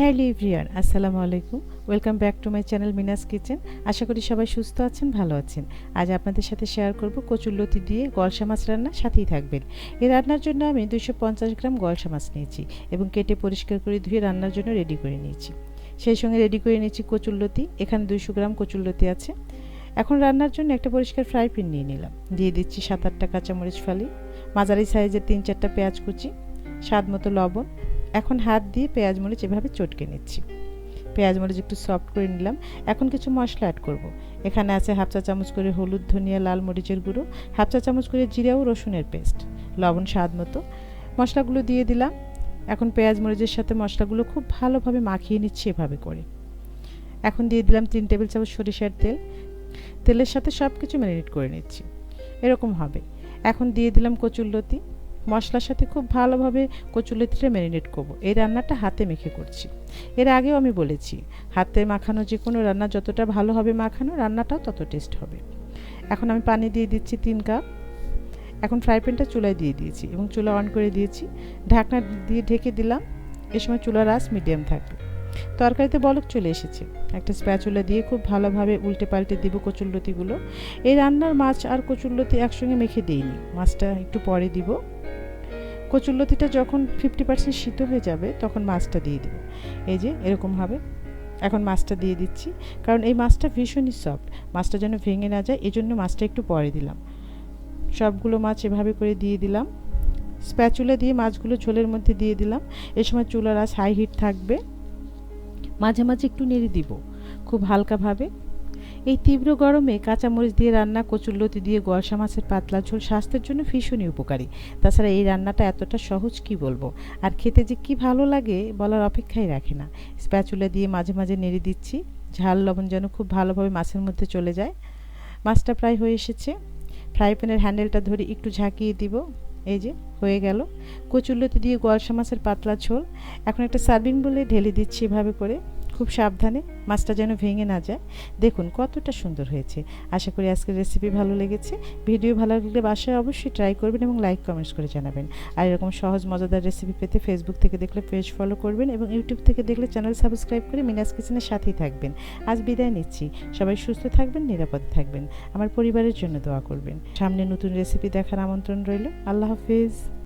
Hello everyone আসসালামু আলাইকুম। Welcome back to my channel Mina's kitchen আশা করি সবাই সুস্থ আছেন, ভালো আছেন। আজ আপনাদের সাথে শেয়ার করব কচুরলতি দিয়ে গলসা মাছ রান্না, সাথেই থাকবেন। এই রান্নার জন্য আমি দুশো গ্রাম গলসা মাছ নিয়েছি এবং কেটে পরিষ্কার করে ধুয়ে রান্নার জন্য রেডি করে নিয়েছি। সেই সঙ্গে রেডি করে নিয়েছি কচুরলতি এখানে দুশো গ্রাম কচুরলতি আছে। এখন রান্নার জন্য একটা পরিষ্কার ফ্রাই প্যান নিয়ে নিলাম। দিয়ে দিচ্ছি সাত আটটা কাঁচামরিচ ফালি, মাঝারি সাইজের তিন চারটা পেঁয়াজ কুচি, স্বাদ মতো লবণ এখন হাত দিয়ে পেঁয়াজ মরিচ এভাবে চটকে নিচ্ছি। পেঁয়াজ মরিচ একটু সফট করে নিলাম। এখন কিছু মশলা অ্যাড করব। এখানে আছে হাফ চা চামচ করে হলুদ, ধনিয়া, লাল মরিচের গুঁড়ো, হাফ চা চামচ করে জিরা ও রসুনের পেস্ট, লবণ স্বাদ মতো। মশলাগুলো দিয়ে দিলাম। এখন পেঁয়াজ মরিচের সাথে মশলাগুলো খুব ভালোভাবে মাখিয়ে নিচ্ছি এভাবে করে। এখন দিয়ে দিলাম তিন টেবিল চামচ সরিষার তেল। তেলের সাথে সব কিছু ম্যারিনেট করে নিচ্ছি। এরকম হবে। এখন দিয়ে দিলাম কচুরলতি। মশলার সাথে খুব ভালোভাবে কচুলতিটা ম্যারিনেট করব। এই রান্নাটা হাতে মেখে করছি। এর আগেও আমি বলেছি, হাতে মাখানো যে কোনো রান্না যতটা ভালো হবে মাখানো, রান্নাটাও তত টেস্ট হবে। এখন আমি পানি দিয়ে দিচ্ছি তিন কাপ। এখন ফ্রাই প্যানটা চুলায় দিয়ে দিয়েছি এবং চুলা অন করে দিয়েছি। ঢাকনা দিয়ে ঢেকে দিলাম। এ সময় চুলার আঁচ মিডিয়াম থাকবে। তরকারিতে বলক চলে এসেছে। একটা স্প্যাচুলা দিয়ে খুব ভালোভাবে উল্টে পাল্টে দিব কচুরলতিগুলো এই রান্নার মাছ আর কচুরলতি একসঙ্গে মেখে দিইনি। মাছটা একটু পরে দিব। কচুরলতিটা যখন ফিফটি পার্সেন্ট সিদ্ধ হয়ে যাবে, তখন মাছটা দিয়ে দেবো। এই যে এরকমভাবে এখন মাছটা দিয়ে দিচ্ছি। কারণ এই মাছটা ভীষণই সফট মাছটা যেন ভেঙে না যায় এই জন্য মাছটা একটু পরে দিলাম। সবগুলো মাছ এভাবে করে দিয়ে দিলাম। স্প্যাচুলা দিয়ে মাছগুলো ঝোলের মধ্যে দিয়ে দিলাম। এ সময় চুলার আঁচ হাই হিট থাকবে। মাঝে মাঝে একটু নেড়ে দিব, খুব হালকাভাবে। এই তীব্র গরমে কাঁচামরিচ দিয়ে রান্না কচুরলতি দিয়ে গোয়াশা মাছের পাতলা ঝোল স্বাস্থ্যের জন্য ভীষণই উপকারী। তাছাড়া এই রান্নাটা এতটা সহজ কি বলব? আর খেতে যে কি ভালো লাগে বলার অপেক্ষাই রাখে না। স্প্যাচুলা দিয়ে মাঝে মাঝে নেড়ে দিচ্ছি। ঝাল লবণ যেন খুব ভালোভাবে মাছের মধ্যে চলে যায়। মাছটা প্রায় হয়ে এসেছে। ফ্রাই প্যানের হ্যান্ডেলটা ধরে একটু ঝাঁকিয়ে দিব। এই যে, হয়ে গেল। কচুরলতি দিয়ে গোয়ালসা মাছের পাতলা ঝোল। এখন একটা সার্ভিং বলে ঢেলে দিচ্ছি এভাবে করে। খুব সাবধানে মাছটা যেন ভেঙে না যায়। দেখুন কতটা সুন্দর হয়েছে। আশা করি আজকের রেসিপি ভালো লেগেছে। ভিডিও ভালো লাগলে বাসায় অবশ্যই ট্রাই করবেন এবং লাইক কমেন্টস করে জানাবেন। আর এরকম সহজ, মজাদার রেসিপি পেতে ফেসবুক থেকে দেখলে পেজ ফলো করবেন এবং ইউটিউব থেকে দেখলে চ্যানেল সাবস্ক্রাইব করে মিনাস কিচেনের সাথেই থাকবেন। আজ বিদায় নিচ্ছি। সবাই সুস্থ থাকবেন, নিরাপদে থাকবেন। আমার পরিবারের জন্য দোয়া করবেন। সামনে নতুন রেসিপি দেখার আমন্ত্রণ রইল। আল্লাহ হাফিজ।